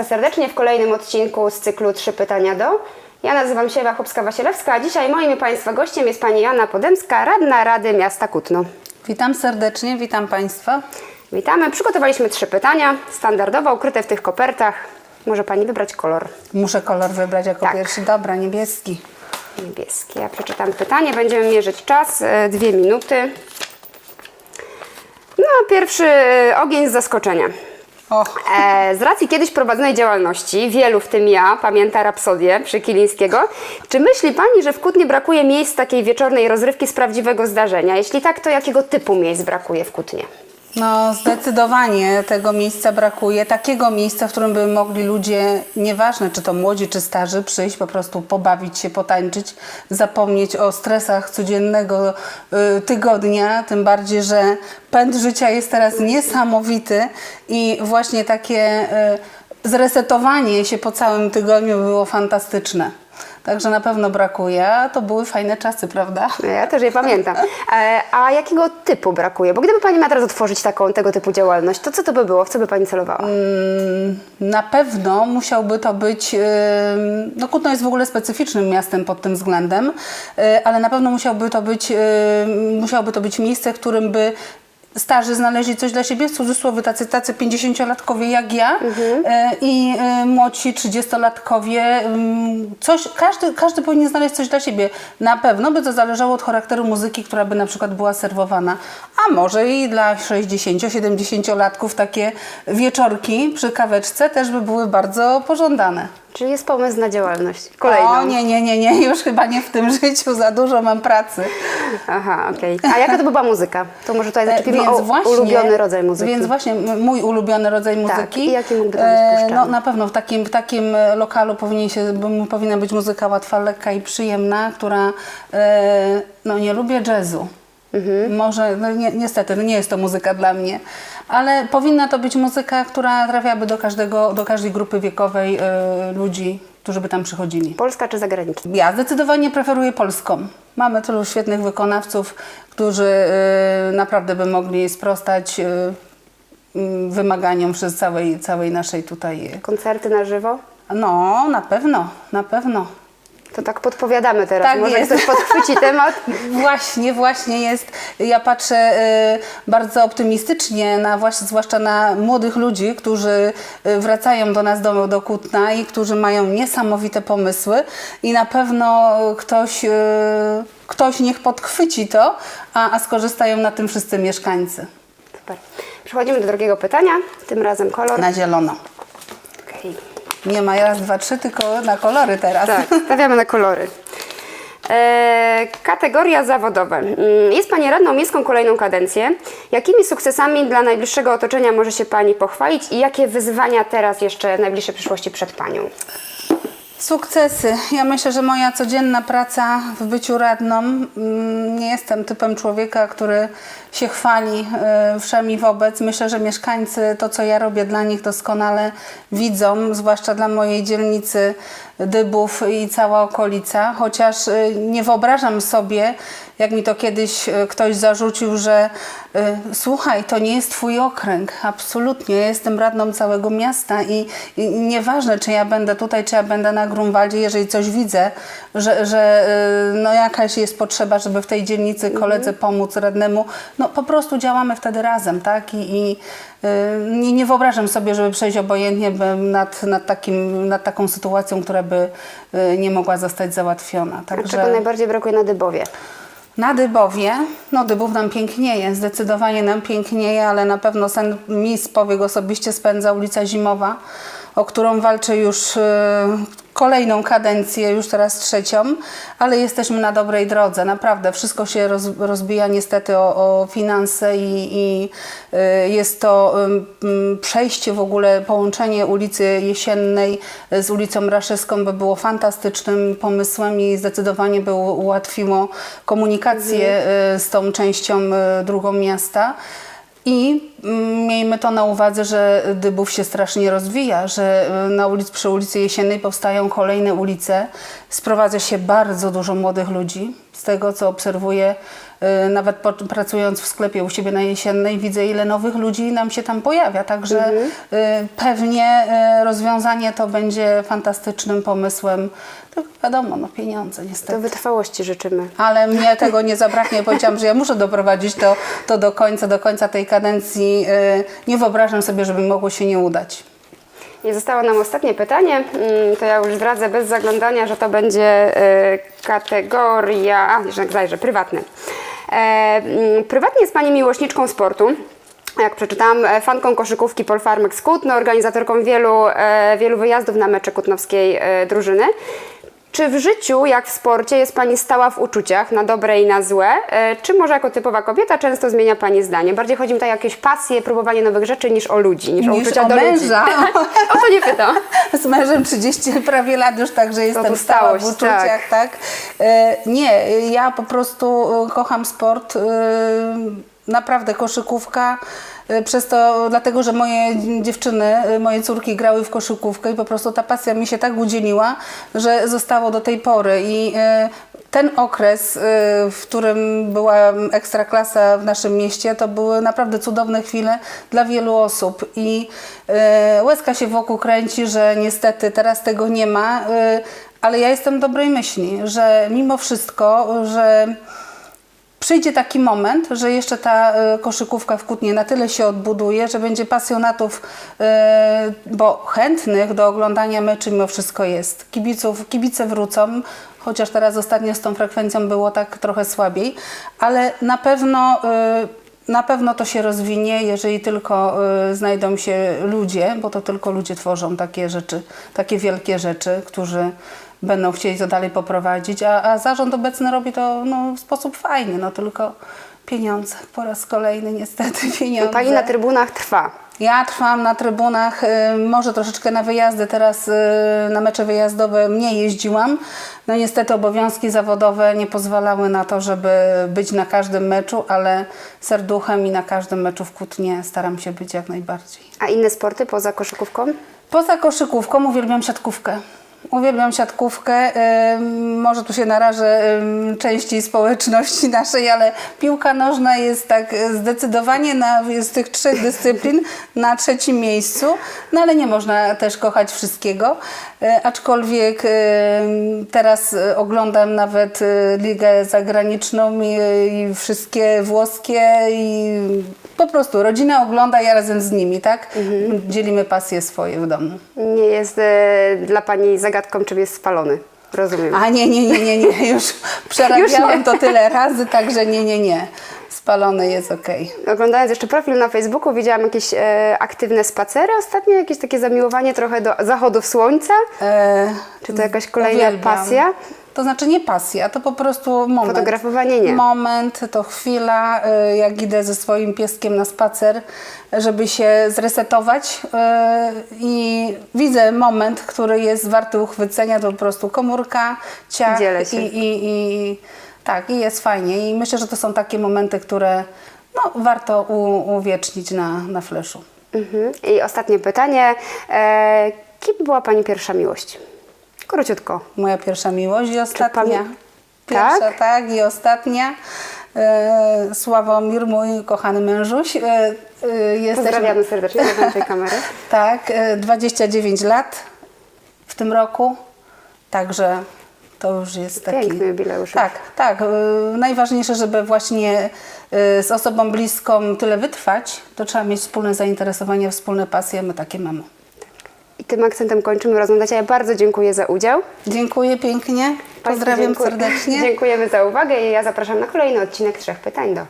Państwa serdecznie w kolejnym odcinku z cyklu Trzy pytania do. Ja nazywam się Ewa Chłopska-Wasielewska, a dzisiaj moim i Państwa gościem jest Pani Joanna Podemska, radna Rady Miasta Kutno. Witam serdecznie, witam Państwa. Witamy. Przygotowaliśmy trzy pytania, standardowo ukryte w tych kopertach. Może Pani wybrać kolor Muszę kolor wybrać jako Tak. pierwszy. Dobra, niebieski. niebieski. Ja przeczytam pytanie, będziemy mierzyć czas, e, dwie minuty. No, pierwszy e, ogień z zaskoczenia. E, z racji kiedyś prowadzonej działalności, wielu w tym ja, pamięta Rapsodię przy Kilińskiego, czy myśli Pani, że w Kutnie brakuje miejsc takiej wieczornej rozrywki z prawdziwego zdarzenia? Jeśli tak, to jakiego typu miejsc brakuje w Kutnie? No zdecydowanie tego miejsca brakuje. Takiego miejsca, w którym by mogli ludzie, nieważne czy to młodzi, czy starzy, przyjść, po prostu pobawić się, potańczyć, zapomnieć o stresach codziennego y, tygodnia, tym bardziej, że pęd życia jest teraz niesamowity i właśnie takie y, zresetowanie się po całym tygodniu było fantastyczne. Także na pewno brakuje, to były fajne czasy, prawda? Ja też je pamiętam. E, a jakiego typu brakuje? Bo gdyby Pani miała teraz otworzyć taką, tego typu działalność, to co to by było? W co by Pani celowała? Na pewno musiałby to być, ym, no Kutno jest w ogóle specyficznym miastem pod tym względem, y, ale na pewno musiałby to być, ym, musiałoby to być miejsce, w którym by starzy znaleźli coś dla siebie, w cudzysłowie tacy, tacy 50-latkowie jak ja y, i y, młodsi 30-latkowie. ym, Coś, każdy, każdy powinien znaleźć coś dla siebie. Na pewno by to zależało od charakteru muzyki, która by na przykład była serwowana. A może i dla 60-70-latków takie wieczorki przy kaweczce też by były bardzo pożądane. Czyli jest pomysł na działalność? Kolejną. O nie, nie, nie, nie, już chyba nie w tym życiu, za dużo mam pracy. Aha, okej. A jaka to by była muzyka? To może tutaj E, zaczepimy o ulubiony rodzaj muzyki. Więc właśnie mój ulubiony rodzaj muzyki. i jaki mógłby to być e, puszczany? No na pewno w takim, w takim e, lokalu powinien się, powinna być muzyka łatwa, lekka i przyjemna, która no nie lubię jazzu. Mhm. Może, no nie, niestety, no nie jest to muzyka dla mnie, ale powinna to być muzyka, która trafiałaby do każdego, do każdej grupy wiekowej e, ludzi, którzy by tam przychodzili. Polska czy zagraniczna? Ja zdecydowanie preferuję polską. Mamy tylu świetnych wykonawców, którzy y, naprawdę by mogli sprostać y, y, wymaganiom przez całej, całej naszej tutaj. Koncerty na żywo? No, na pewno, na pewno. To tak podpowiadamy teraz. Tak Może jest. ktoś podchwyci temat. Właśnie, właśnie jest. Ja patrzę y, bardzo optymistycznie, na, właśnie, zwłaszcza na młodych ludzi, którzy y, wracają do nas do, do Kutna i którzy mają niesamowite pomysły i na pewno ktoś, y, ktoś niech podchwyci to, a, a skorzystają na tym wszyscy mieszkańcy. Super. Przechodzimy do drugiego pytania. Tym razem kolor. Na zielono. Nie ma raz, dwa, trzy, tylko na kolory teraz. Tak, stawiamy na kolory. E, kategoria zawodowe. Mm, Jest Pani radną miejską kolejną kadencję. Jakimi sukcesami dla najbliższego otoczenia może się Pani pochwalić i jakie wyzwania teraz jeszcze w najbliższej przyszłości przed Panią? Sukcesy. Ja myślę, że moja codzienna praca w byciu radną, mm, nie jestem typem człowieka, który się chwali y, wszemi wobec. Myślę, że mieszkańcy to, co ja robię dla nich doskonale widzą, zwłaszcza dla mojej dzielnicy Dybów i cała okolica, chociaż y, nie wyobrażam sobie, jak mi to kiedyś y, ktoś zarzucił, że słuchaj, to nie jest twój okręg. Absolutnie, ja jestem radną całego miasta i, i nieważne, czy ja będę tutaj, czy ja będę na Grunwaldzie, jeżeli coś widzę, że, że no jakaś jest potrzeba, żeby w tej dzielnicy koledze pomóc radnemu, no po prostu działamy wtedy razem, tak? I, i y, nie, wyobrażam sobie, żeby przejść obojętnie by nad, nad, takim, nad taką sytuacją, która by y, nie mogła zostać załatwiona. Czego najbardziej brakuje na Dybowie? Na Dybowie, no Dybów nam pięknieje, zdecydowanie nam pięknieje, ale na pewno sen mi z powiek osobiście spędza ulica Zimowa, o którą walczę już y, kolejną kadencję, już teraz trzecią, ale jesteśmy na dobrej drodze. Naprawdę wszystko się roz, rozbija niestety o, o finanse i, i y, jest to y, y, przejście w ogóle, połączenie ulicy Jesiennej z ulicą Raszewską by było fantastycznym pomysłem i zdecydowanie by ułatwiło komunikację y, z tą częścią y, drugą miasta. I mm, miejmy to na uwadze, że Dybów się strasznie rozwija, że y, na ulic, przy ulicy Jesiennej powstają kolejne ulice. Sprowadza się bardzo dużo młodych ludzi. Z tego, co obserwuję, nawet po, pracując w sklepie u siebie na Jesiennej widzę ile nowych ludzi nam się tam pojawia, także Mhm. y, pewnie y, rozwiązanie to będzie fantastycznym pomysłem. Tylko wiadomo, no pieniądze niestety. To wytrwałości życzymy. Ale mnie tego nie zabraknie. Powiedziałam, że ja muszę doprowadzić to, to do końca, do końca tej kadencji. Y, Nie wyobrażam sobie, żeby mogło się nie udać. I zostało nam ostatnie pytanie. Mm, To ja już zdradzę bez zaglądania, że to będzie kategoria. A, jeszcze zajrzę, prywatny. E, Prywatnie jest Pani miłośniczką sportu. Jak przeczytałam, e, fanką koszykówki Polfarmex Kutno, organizatorką wielu, e, wielu wyjazdów na mecze kutnowskiej drużyny. Czy w życiu, jak w sporcie, jest Pani stała w uczuciach, na dobre i na złe? E, Czy może jako typowa kobieta często zmienia Pani zdanie? Bardziej chodzi mi tutaj o jakieś pasje, próbowanie nowych rzeczy niż o ludzi, niż, o Niż uczucia o do męża. ludzi. o to nie pytam. Z mężem 30 prawie lat już, także jestem to stała w stałość, uczuciach, tak. E, Nie, ja po prostu e, kocham sport. Naprawdę koszykówka. E, Przez to, dlatego, że moje dziewczyny, e, moje córki grały w koszykówkę i po prostu ta pasja mi się tak udzieliła, że zostało do tej pory. I e, ten okres, w którym była ekstraklasa w naszym mieście, to były naprawdę cudowne chwile dla wielu osób. I łezka się wokół kręci, że niestety teraz tego nie ma, ale ja jestem dobrej myśli, że mimo wszystko, że przyjdzie taki moment, że jeszcze ta e, koszykówka w Kutnie na tyle się odbuduje, że będzie pasjonatów, e, bo chętnych do oglądania meczy mimo wszystko jest. Kibiców, kibice wrócą, chociaż teraz ostatnio z tą frekwencją było tak trochę słabiej, ale na pewno e, na pewno to się rozwinie, jeżeli tylko y, znajdą się ludzie, bo to tylko ludzie tworzą takie rzeczy, takie wielkie rzeczy, którzy będą chcieli to dalej poprowadzić, a, a zarząd obecny robi to no, w sposób fajny, no tylko pieniądze, po raz kolejny niestety pieniądze. Pani na trybunach trwa. Ja trwam na trybunach, y, może troszeczkę na wyjazdy, teraz y, na mecze wyjazdowe mniej jeździłam. No niestety obowiązki zawodowe nie pozwalały na to, żeby być na każdym meczu, ale serduchem i na każdym meczu w Kutnie staram się być jak najbardziej. A inne sporty poza koszykówką? Poza koszykówką uwielbiam siatkówkę. Uwielbiam siatkówkę. Może tu się narażę części społeczności naszej, ale piłka nożna jest tak zdecydowanie na, z tych trzech dyscyplin na trzecim miejscu. No ale nie można też kochać wszystkiego. Y, Aczkolwiek teraz y, oglądam nawet y, ligę zagraniczną i, i wszystkie włoskie i po prostu rodzina ogląda, ja razem z nimi, tak? Dzielimy pasje swoje w domu. Nie jest e, dla Pani zagadką, czym jest spalony. Rozumiem. A nie, nie, nie, nie, nie. Już przerabiałam to tyle razy, także nie, nie, nie. Spalony jest okej. Oglądając jeszcze profil na Facebooku, widziałam jakieś e, aktywne spacery ostatnio, jakieś takie zamiłowanie trochę do zachodów słońca. E, Czy to jakaś kolejna uwielbiam. pasja? To znaczy nie pasja, to po prostu moment. Fotografowanie nie. Moment, to chwila, y, jak idę ze swoim pieskiem na spacer, żeby się zresetować y, i widzę moment, który jest warty uchwycenia, to po prostu komórka, ciach i, i, i tak, i jest fajnie. I myślę, że to są takie momenty, które no, warto u, uwiecznić na, na fleszu. Mhm. I ostatnie pytanie. E, kim była Pani pierwsza miłość? Króciutko. Moja pierwsza miłość i ostatnia. Pierwsza, Tak? tak? i ostatnia. E, Sławomir, mój kochany mężuś. E, e, jesteśmy- Pozdrawiamy serdecznie do tej kamery. Tak, e, 29 lat w tym roku, także to już jest taki... Piękny jubileusz. Tak, tak. Najważniejsze, żeby właśnie z osobą bliską tyle wytrwać, to trzeba mieć wspólne zainteresowania, wspólne pasje, my takie mamy. Tym akcentem kończymy rozmowę. Ja bardzo dziękuję za udział. Dziękuję pięknie, pozdrawiam dziękuję- serdecznie. Dziękujemy za uwagę i ja zapraszam na kolejny odcinek Trzech Pytań do